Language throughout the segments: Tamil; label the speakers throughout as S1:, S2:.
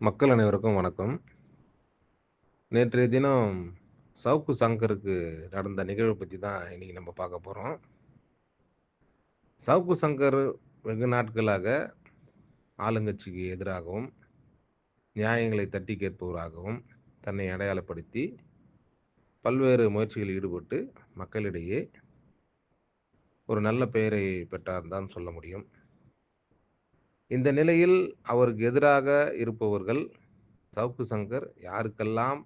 S1: மக்கள் அனைவருக்கும் வணக்கம். நேற்றைய தினம் சவுக்கு சங்கருக்கு நடந்த நிகழ்வு பற்றி தான் இன்னைக்கு நம்ம பார்க்க போகிறோம் சவுக்கு சங்கர் வெகு நாட்களாக ஆளுங்கட்சிக்கு எதிராகவும், நியாயங்களை தட்டி கேட்பவராகவும் தன்னை அடையாளப்படுத்தி, பல்வேறு முயற்சிகளில் ஈடுபட்டு மக்களிடையே ஒரு நல்ல பெயரை பெற்றார் தான் சொல்ல முடியும். இந்த நிலையில் அவருக்கு எதிராக இருப்பவர்கள் சவுக்கு சங்கர் யாருக்கெல்லாம்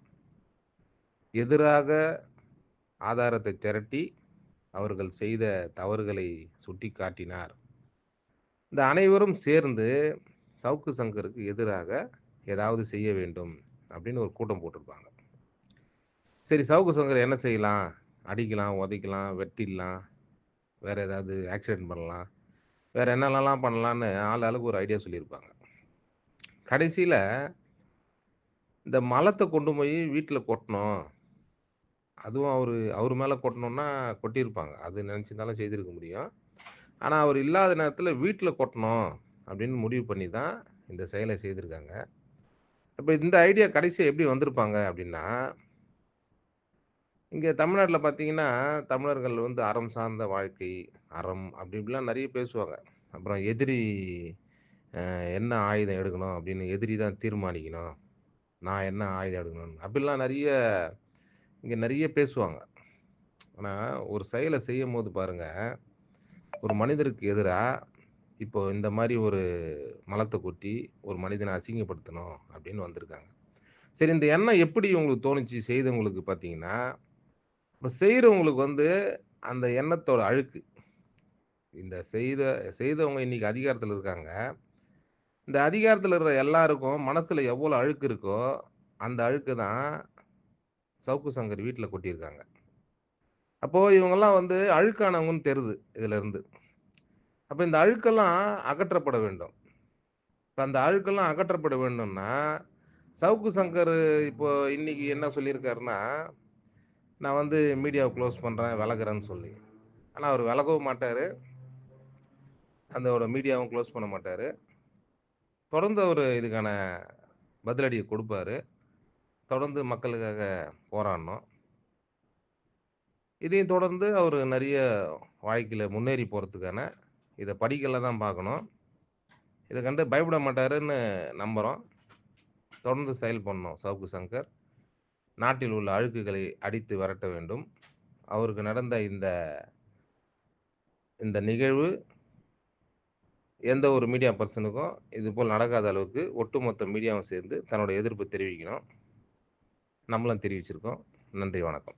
S1: எதிராக ஆதாரத்தை திரட்டி அவர்கள் செய்த தவறுகளை சுட்டி காட்டினார் இந்த அனைவரும் சேர்ந்து சவுக்கு சங்கருக்கு எதிராக ஏதாவது செய்ய வேண்டும் அப்படின்னு ஒரு கூட்டம் போட்டிருப்பாங்க. சரி சவுக்கு சங்கர் என்ன செய்யலாம்? அடிக்கலாம், உதைக்கலாம், வெட்டிடலாம், வேற ஏதாவது ஆக்சிடென்ட் பண்ணலாம், வேற என்னென்னலாம் பண்ணலான்னு ஆள் ஆளுக்கு ஒரு ஐடியா சொல்லியிருப்பாங்க. கடைசியில் இந்த மலத்தை கொண்டு போய் வீட்டில் கொட்டணும். அதுவும் அவர் அவர் மேலே கொட்டணும்னா கொட்டியிருப்பாங்க. அது நினச்சிருந்தாலும் செய்திருக்க முடியும். ஆனால் அவர் இல்லாத நேரத்தில் வீட்டில் கொட்டணும் அப்படின்னு முடிவு பண்ணி தான் இந்த செயலை செய்திருக்காங்க. இப்போ இந்த ஐடியா கடைசியாக எப்படி வந்திருப்பாங்க அப்படின்னா இங்கே தமிழ்நாட்டில் பார்த்தீங்கன்னா, தமிழர்கள் வந்து அறம் சார்ந்த வாழ்க்கை, அறம் அப்படி இப்படிலாம் நிறைய பேசுவாங்க. அப்புறம் எதிரி என்ன ஆயுதம் எடுக்கணும் அப்படின்னு எதிரி தான் தீர்மானிக்கணும். நான் என்ன ஆயுதம் எடுக்கணும்னு அப்படிலாம் நிறைய இங்கே நிறைய பேசுவாங்க. ஆனால் ஒரு செயல செய்யும்போது பாருங்க, ஒரு மனிதருக்கு எதிராக இப்போ இந்த மாதிரி ஒரு மலத்தை கொட்டி ஒரு மனிதனை அசிங்கப்படுத்தணும் அப்படின்னு வந்திருக்காங்க. சரி இந்த எண்ணம் எப்படி உங்களுக்கு தோணுச்சு செய்தவங்களுக்கு பார்த்தீங்கன்னா, இப்போ செய்கிறவங்களுக்கு வந்து அந்த எண்ணத்தோட அழுக்கு. இந்த செய்த செய்தவங்க இன்னைக்கு அதிகாரத்தில் இருக்காங்க. இந்த அதிகாரத்தில் இருக்கிற எல்லாருக்கும் மனசில் எவ்வளோ அழுக்கு இருக்கோ, அந்த அழுக்கு தான் சவுக்கு சங்கர் வீட்டில் கொட்டியிருக்காங்க. அப்போது இவங்கெல்லாம் வந்து அழுக்கானவங்கன்னு தெரியுது இதிலிருந்து அப்போ இந்த அழுக்கெல்லாம் அகற்றப்பட வேண்டும். இப்போ அந்த அழுக்கெல்லாம் அகற்றப்பட வேண்டும்னா, சவுக்கு சங்கர் இப்போ இன்னைக்கு என்ன சொல்லியிருக்காருன்னா, நான் வந்து மீடியாவை க்ளோஸ் பண்ணுறேன் விலகுறேன்னு சொல்லி. ஆனால் அவர் விலகவும் மாட்டார் அதோட மீடியாவும் க்ளோஸ் பண்ண மாட்டார் தொடர்ந்து அவர் இதுக்கான பதிலடியை கொடுப்பாரு. தொடர்ந்து மக்களுக்காக போராடணும். இதையும் தொடர்ந்து அவர் நிறைய வாழ்க்கையில் முன்னேறி போகிறதுக்கான இதை படிக்கல தான் பார்க்கணும். இதை கண்டு பயப்பட மாட்டாருன்னு நம்புறோம். தொடர்ந்து செயல் பண்ணோம் சவுக்கு சங்கர். நாட்டில் உள்ள அழுக்குகளை அடித்து விரட்ட வேண்டும். அவருக்கு நடந்த இந்த இந்த நிகழ்வு எந்த ஒரு மீடியா பர்சனுக்கும் இது போல் நடக்காத அளவுக்கு ஒட்டுமொத்த மீடியாவும் சேர்ந்து தன்னோட எதிர்ப்பு தெரிவிக்கணும். நம்மளும் தெரிவிச்சிருக்கோம். நன்றி, வணக்கம்.